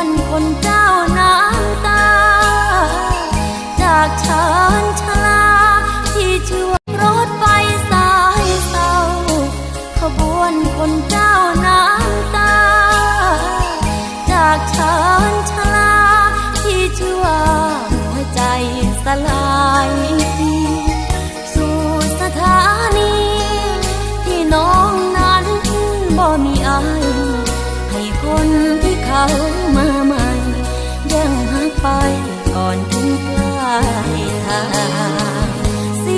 อนคนเจ้าน้ำตา จากชานชลา ที่ชื่อว่ารถไฟสายเศร้าขบวนคนเจ้าน้ำตา จากชานชลา ที่ชื่อว่าหัวใจสลายสู่สถานีที่น้องนั้นบ่มีอายให้คนที่เขา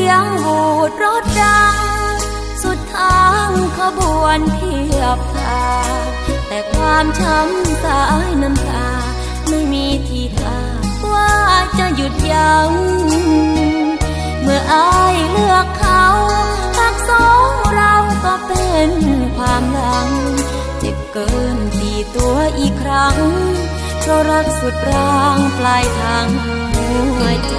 สียงหูดรถดัง สุดทางขบวนเทียบทางแต่ความช้ำสายน้ำตา ไม่มีที่ท่าว่าจะหยุดยัง้งเมื่ออายเลือกเขาทักสองเราก็เป็นความหลัง เจ็บเกินตีตัวอีกครั้งเพราะรักสุดรางปลายทางหัวใจ